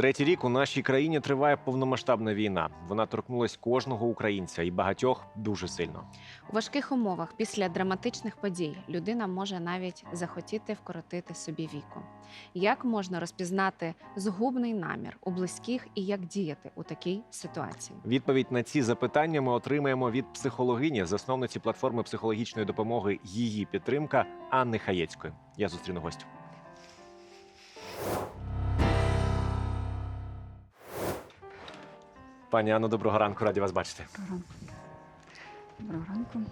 Третій рік у нашій країні триває повномасштабна війна. Вона торкнулась кожного українця і багатьох дуже сильно. У важких умовах після драматичних подій людина може навіть захотіти вкоротити собі віку. Як можна розпізнати згубний намір у близьких і як діяти у такій ситуації? Відповідь на ці запитання ми отримаємо від психологині, засновниці платформи психологічної допомоги її підтримка Анни Хаєцької. Я зустріну гостю. Пані Анно, доброго ранку, раді вас бачити. Доброго ранку. Доброго ранку.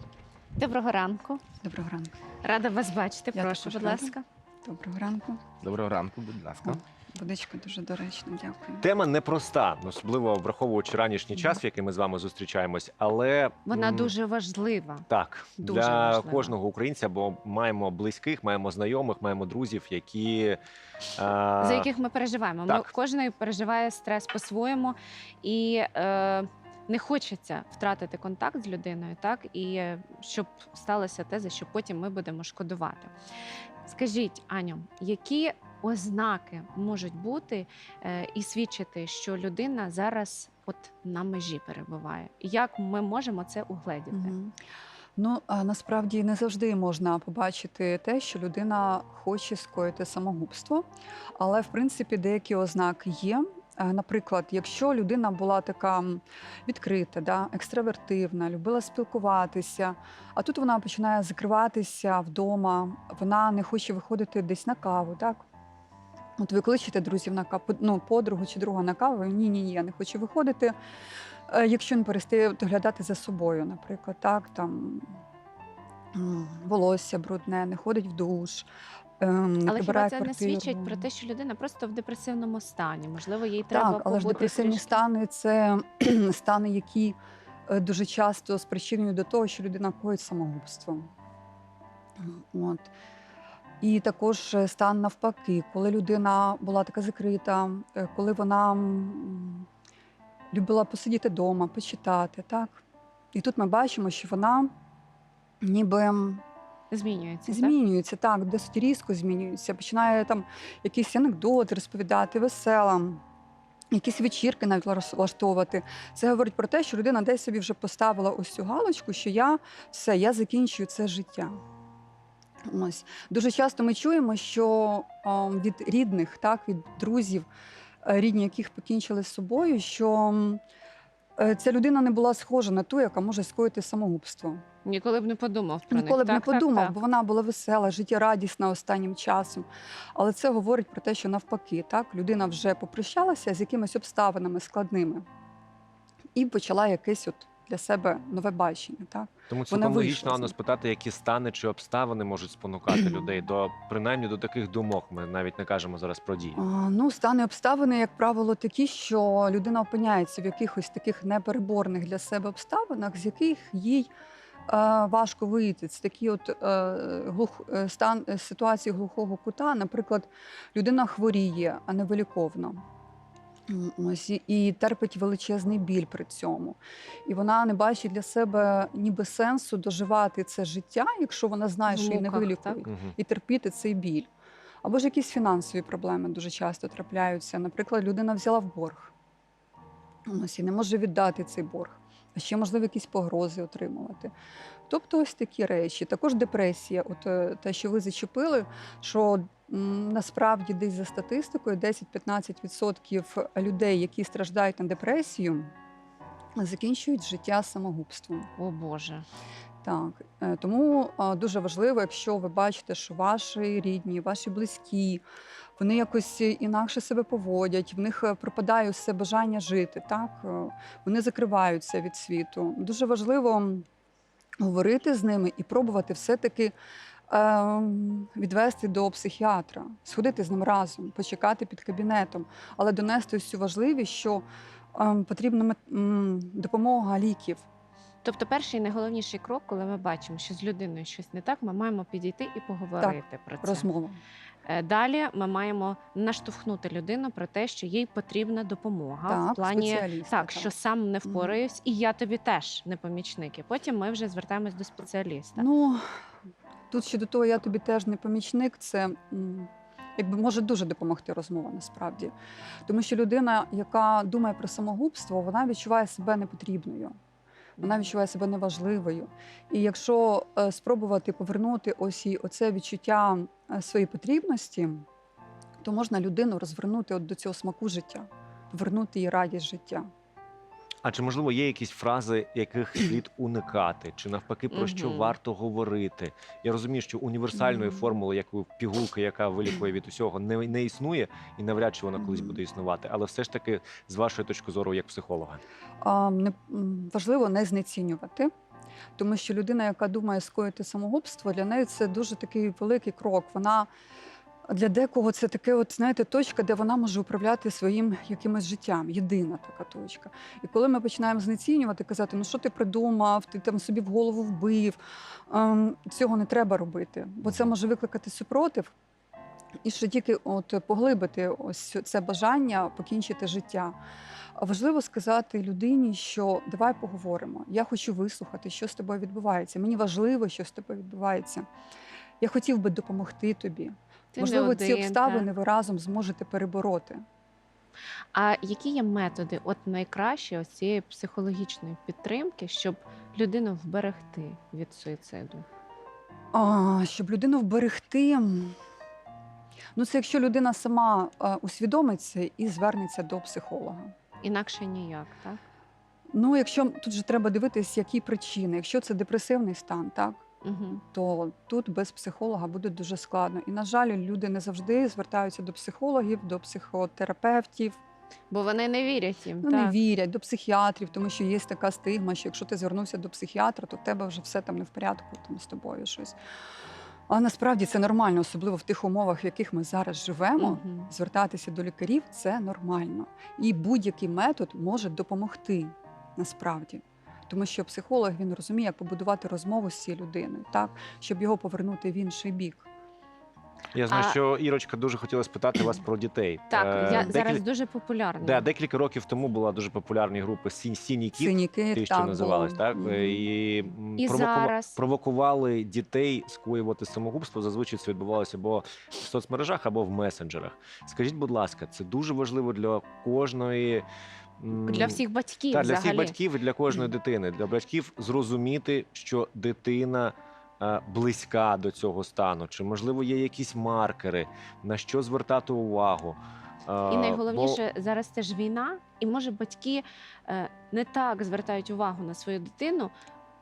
Доброго ранку, Доброго ранку. рада вас бачити. Я Прошу, також будь рада. ласка. Доброго ранку. Доброго ранку, будь ласка. Водичка дуже доречна, дякую. Тема непроста, особливо враховуючи ранішній час, в який ми з вами зустрічаємось, але Вона м, дуже важлива. Так, Дуже для важливо. кожного українця, бо маємо близьких, маємо знайомих, маємо друзів, які е, за яких ми переживаємо. Ми так. кожен переживає стрес по-своєму, і е, не хочеться втратити контакт з людиною, так і е, щоб сталося те, за що потім ми будемо шкодувати. Скажіть, Аню, які ознаки можуть бути е, і свідчити, що людина зараз от на межі перебуває? Як ми можемо це угледіти? Ну, насправді не завжди можна побачити те, що людина хоче скоїти самогубство. Але в принципі деякі ознаки є. Е, Наприклад, якщо людина була така відкрита, да, екстравертивна, любила спілкуватися, а тут вона починає закриватися вдома, вона не хоче виходити десь на каву, так? От ви кличете друзів на каву, ну, подругу чи друга на каву, ні, ні, ні, я не хочу виходити. Е, Якщо він перестає доглядати за собою, наприклад, так, там волосся брудне, не ходить в душ, ем, не Але хіба це не свідчить про те, що людина просто в депресивному стані? Можливо, їй треба Так, але ж депресивні трішки- стани це стани, які е, дуже часто спричинюють до того, що людина коїть самогубство. От. І також е, стан навпаки, коли людина була така закрита, е, коли вона любила посидіти вдома, почитати. Так? І тут ми бачимо, що вона ніби м, змінюється. так? так, досить різко змінюється. Починає там якісь анекдоти розповідати, весела. Якісь вечірки навіть влаштовувати. Це говорить про те, що людина десь собі вже поставила ось цю галочку, що я все, я закінчую це життя. Ось дуже часто ми чуємо, що від рідних, так, від друзів, е, рідні, яких покінчили з собою, що е, ця людина не була схожа на ту, яка може скоїти самогубство. Ніколи б не подумав про Ніколи них. б не Так, так, подумав, так. бо вона була весела, життєрадісна останнім часом. Але це говорить про те, що навпаки, так людина вже попрощалася з якимись обставинами складними і почала якесь от для себе нове бачення. Так Тому цілком логічно них. спитати, які стани чи обставини можуть спонукати людей до принаймні до таких думок. Ми навіть не кажемо зараз про дії. А, ну стани обставини, як правило, такі, що людина опиняється в якихось таких непереборних для себе обставинах, з яких їй. е, Важко вийти. Це такі от е, глух, е, стан ситуації глухого кута. Наприклад, людина хворіє, а не виліковно. Ось і- терпить величезний біль при цьому. І вона не бачить для себе ніби сенсу доживати це життя, якщо вона знає, що її не вилікують, і терпіти цей біль. Або ж якісь фінансові проблеми дуже часто трапляються. Наприклад, людина взяла в борг ось і не може віддати цей борг, ще, можливо, якісь погрози отримувати. Тобто ось такі речі. Також депресія, от е, те, що ви зачепили, що насправді десь за статистикою 10-15% людей, які страждають на депресію, закінчують життя самогубством. О Боже. Так, е, тому дуже важливо, якщо ви бачите, що ваші рідні, ваші близькі, вони якось інакше себе поводять, в них е, пропадає все бажання жити, так е, вони закриваються від світу. Дуже важливо говорити з ними і пробувати все-таки відвести до психіатра, сходити з ним разом, почекати під кабінетом, але донести цю важливість, що е, потрібна допомога ліків. Тобто, перший найголовніший крок, коли ми бачимо, що з людиною щось не так, ми маємо підійти і поговорити про це. Розмова. Е, Далі ми маємо наштовхнути людину про те, що їй потрібна допомога Так, в плані так, так. що сам не впораюсь, і я тобі теж не помічник. І потім ми вже звертаємось до спеціаліста. Ну тут щодо того, я тобі теж не помічник. Це якби може дуже допомогти розмова насправді. Тому що людина, яка думає про самогубство, вона відчуває себе непотрібною. Вона відчуває себе неважливою. І якщо е, спробувати повернути ось і оце відчуття е, своєї потрібності, то можна людину розвернути от до цього смаку життя, повернути їй радість життя. А чи можливо є якісь фрази, яких слід уникати, чи навпаки про що варто говорити? Я розумію, що універсальної формули, як пігулки, яка вилікує від усього, не, не існує, і навряд чи вона колись буде існувати. Але все ж таки, з вашої точки зору, як психолога, А, не, важливо не знецінювати, тому що людина, яка думає скоїти самогубство, для неї це дуже такий великий крок. Вона для декого це таке, от знаєте, точка, де вона може управляти своїм якимось життям. Єдина така точка. І коли ми починаємо знецінювати, казати, ну що ти придумав, ти там собі в голову вбив. ем, цього не треба робити, бо це може викликати супротив. І ще тільки от поглибити ось це бажання покінчити життя. Важливо сказати людині, що давай поговоримо. Я хочу вислухати, що з тобою відбувається. Мені важливо, що з тобою відбувається. Я хотів би допомогти тобі. Ти Можливо, не ці один, обставини та. ви разом зможете перебороти. А які є методи, от найкращі ось цієї психологічної підтримки, щоб людину вберегти від суїциду? А, щоб людину вберегти. Ну, це якщо людина сама а, усвідомить це і звернеться до психолога. Інакше ніяк, так? Ну, якщо тут же треба дивитись, які причини. Якщо це депресивний стан, так Угу. то тут без психолога буде дуже складно. І, на жаль, люди не завжди звертаються до психологів, до психотерапевтів, Бо вони не вірять їм. ну, так. не вірять, до психіатрів, тому що є така стигма, що якщо ти звернувся до психіатра, то в тебе вже все там не в порядку, там з тобою щось. А насправді це нормально, особливо в тих умовах, в яких ми зараз живемо. Мгм. Звертатися до лікарів це нормально. І будь-який метод може допомогти насправді. Тому що психолог він розуміє, як побудувати розмову з цією людиною, так, щоб його повернути в інший бік. я знаю, А- що Ірочка дуже хотіла спитати вас про дітей. Так, Е, я декіль- зараз дуже популярна. Да, декілька років тому була дуже популярна група «Сінь- Сіній кіт. Синіки, Ті, що так, називались, було. так? Е, І, І провокува- зараз. провокували дітей скоювати самогубство. Зазвичай це відбувалося або в соцмережах, або в месенджерах. Скажіть, будь ласка, це дуже важливо для кожної. Для всіх батьків та, для взагалі. всіх батьків і для кожної дитини. Для батьків зрозуміти, що дитина е, близька до цього стану, чи можливо є якісь маркери, на що звертати увагу. Е, І найголовніше зараз це ж війна, і може батьки е, не так звертають увагу на свою дитину,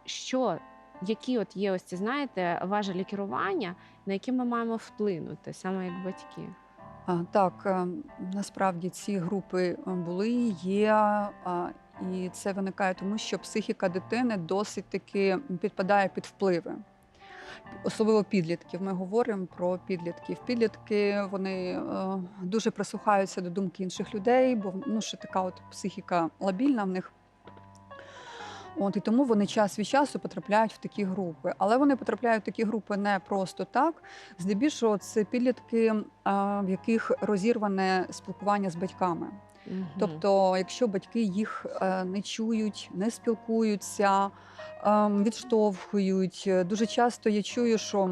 що які от є ось ці, знаєте, важелі керування, на які ми маємо вплинути саме як батьки. Так, е, насправді ці групи е, були, є, і це виникає тому, що психіка дитини досить таки підпадає під впливи. Особливо підлітків. Ми говоримо про підлітків. Підлітки вони е, дуже прислухаються до думки інших людей, бо ну, ще така от психіка лабільна в них. От і тому вони час від часу потрапляють в такі групи. Але вони потрапляють в такі групи не просто так. Здебільшого це підлітки, в яких розірване спілкування з батьками. Мгм. Тобто, якщо батьки їх е, не чують, не спілкуються, ем, відштовхують. Е, Дуже часто я чую, що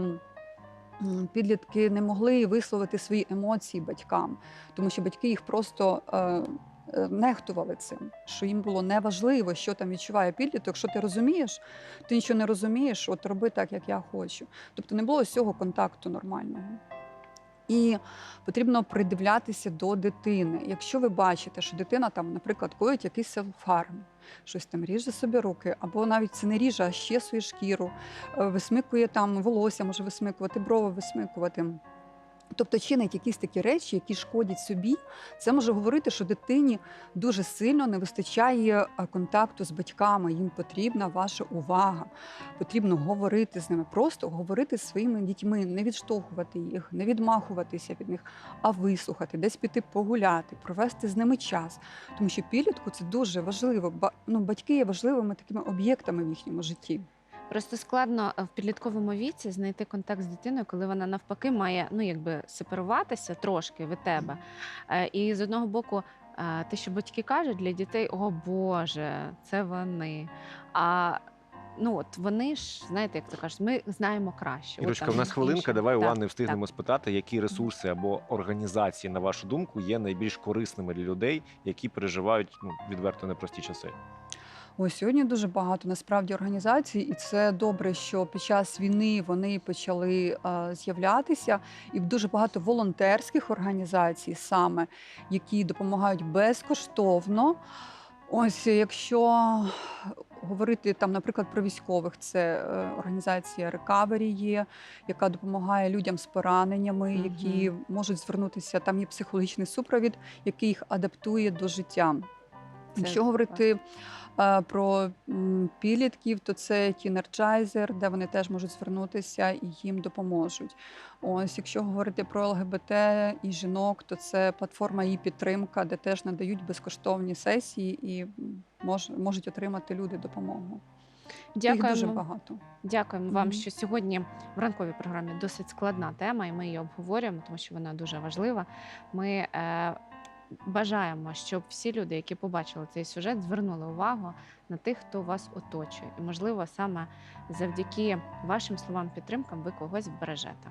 підлітки не могли висловити свої емоції батькам, тому що батьки їх просто е, е, нехтували цим, що їм було неважливо, що там відчуває підліток. Якщо ти розумієш, ти нічого не розумієш, от роби так, як я хочу. Тобто не було цього контакту нормального. І потрібно придивлятися до дитини. Якщо ви бачите, що дитина там, наприклад, коїть якийсь селфхарм, щось там ріже собі руки, або навіть це не ріже, а ще свою шкіру, е, висмикує там волосся, може висмикувати, брови висмикувати. Тобто чинить якісь такі речі, які шкодять собі, це може говорити, що дитині дуже сильно не вистачає контакту з батьками. Їм потрібна ваша увага, потрібно говорити з ними, просто говорити зі своїми дітьми, не відштовхувати їх, не відмахуватися від них, а вислухати, десь піти погуляти, провести з ними час. Тому що підлітку це дуже важливо. Ну, батьки є важливими такими об'єктами в їхньому житті. Просто складно е, в підлітковому віці знайти контакт з дитиною, коли вона навпаки має ну якби сепаруватися трошки від тебе. Е, І з одного боку, е, те, що батьки кажуть для дітей, о Боже, це вони. А ну от вони ж знаєте, як то кажуть, ми знаємо краще. Ірочка, в нас хвилинка. Давай у Так, Анни встигнемо спитати, які ресурси або організації, на вашу думку, є найбільш корисними для людей, які переживають ну, відверто непрості часи. Ось сьогодні дуже багато насправді організацій, і це добре, що під час війни вони почали е, з'являтися, і дуже багато волонтерських організацій, саме які допомагають безкоштовно. Ось якщо говорити там, наприклад, про військових, це е, організація Recovery є, яка допомагає людям з пораненнями, які можуть звернутися. Там є психологічний супровід, який їх адаптує до життя. Це Якщо говорити е, про підлітків, то це Тінерджайзер, де вони теж можуть звернутися і їм допоможуть. Ось, якщо говорити про ЛГБТ і жінок, то це платформа і підтримка, де теж надають безкоштовні сесії і мож, можуть отримати люди допомогу. Їх дуже Дякуємо. багато. Дякуємо вам, що сьогодні в ранковій програмі досить складна тема, і ми її обговорюємо, тому що вона дуже важлива. Ми е, бажаємо, щоб всі люди, які побачили цей сюжет, звернули увагу на тих, хто вас оточує. І, можливо, саме завдяки вашим словам підтримкам ви когось вбережете.